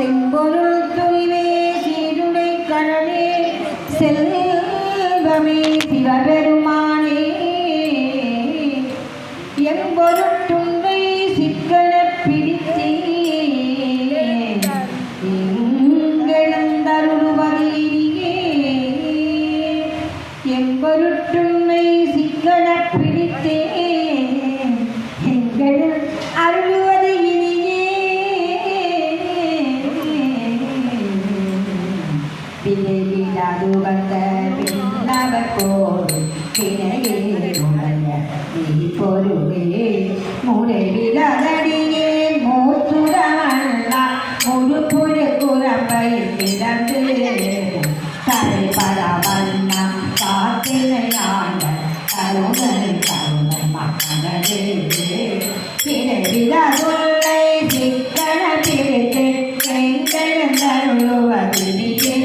செம்பொருள் துணிவே சீருடை கடலே செல்வமே சிவபெரும் பின்னவர் பிணையே முளைய நீ பொருளே முளைவிலடியே மூச்சுரமல்லா முழு குரம்பை திறந்து தலைப்பட வண்ணம் காத்தினையாண்ட கருணை கருணை மகனே பிறவிலதுள்ளை சிக்கன பிரித்து எங்களந்தருளுவதிலே அம்மை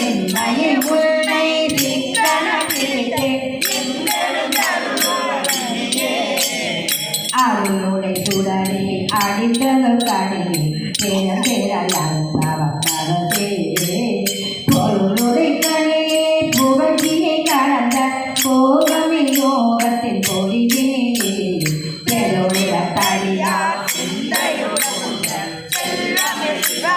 என்னையே உன்னை சிக்கன பிடித்து அருளுடை சுடரே அடித்தது கடலே பேர பேரே பொருளுடை கலையே புகழ்ச்சியை கடந்த கோகமே யோகத்தின் பொழிவே பெருளிட தடியா ஒப்புணர்கில்லா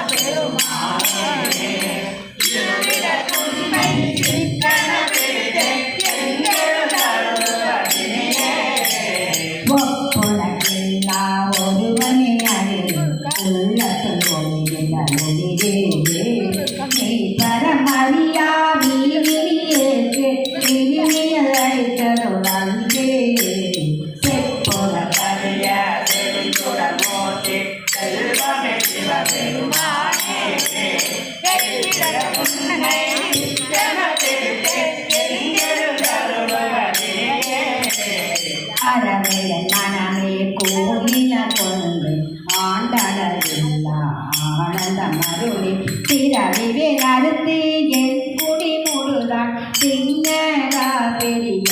ஆனந்த மருளி பிறவிவே அறுத்து என் குடி முழுதான் சிங்கரா பெரிய.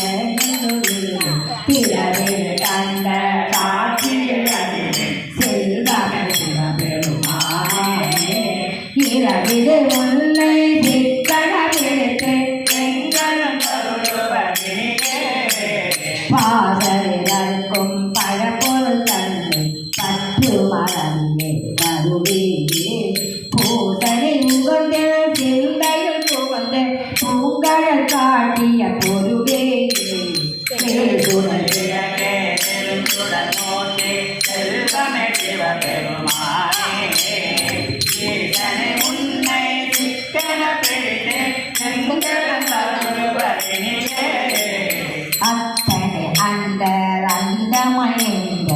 அந்தமயந்த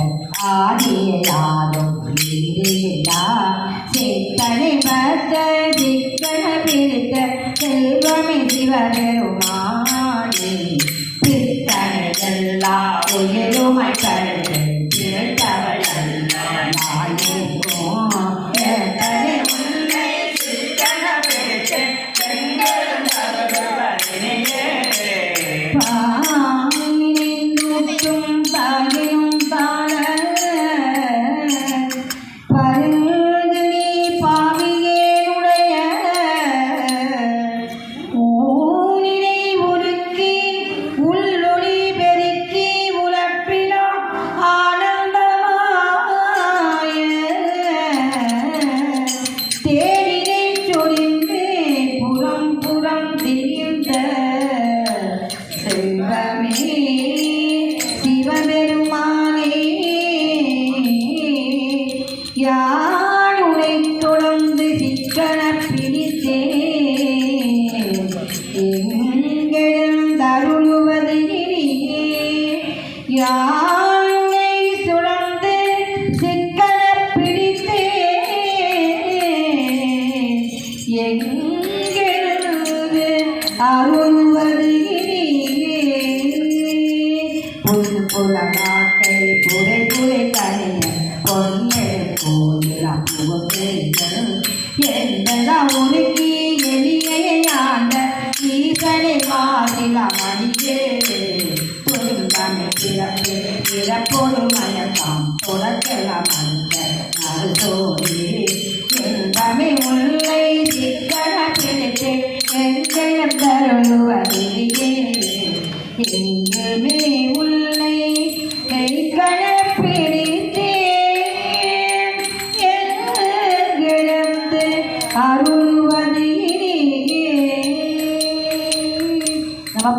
ஆதியாரும் வீடில்லா சித்தனை பத்த சிக்கன பிடித்த செல்வமே சிவபெருமா அருள்வது இனியே புது புல நாட்டை புரை புரை கரைய பொன்னை கோயில் புகழ்கள் என்னெல்லாம் உனக்கு எளியான ஈசனை மாதில மணியே துன்பமே பிறப்பு பிறப்பொரு மயக்கம் புறக்கெல்லாம் அந்த நறுசோடி இன்பமே உள்ளை சிக்கன பிடித்து எங்கெழும் தருளுவதிலே எங்குமே உள்ளை கை கணப்பிடித்தே எங்கிழந்து அருள்வது நம